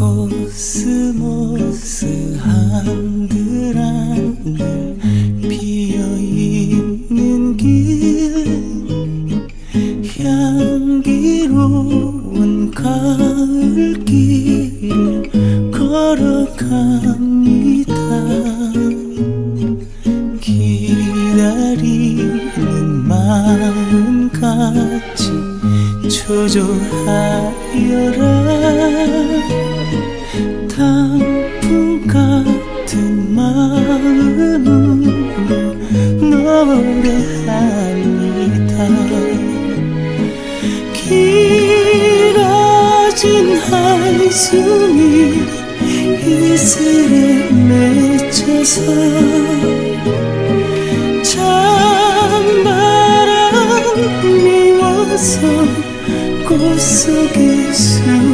코스모스 한들 피어있는 길 향기로운 가을길 걸어갑니다. 기다리는 마음 같이 초조하여라 마음으로 노래합니다. 길어진 한숨이 이슬에 맺혀서 찬바람 미워서 꽃 속에 숨어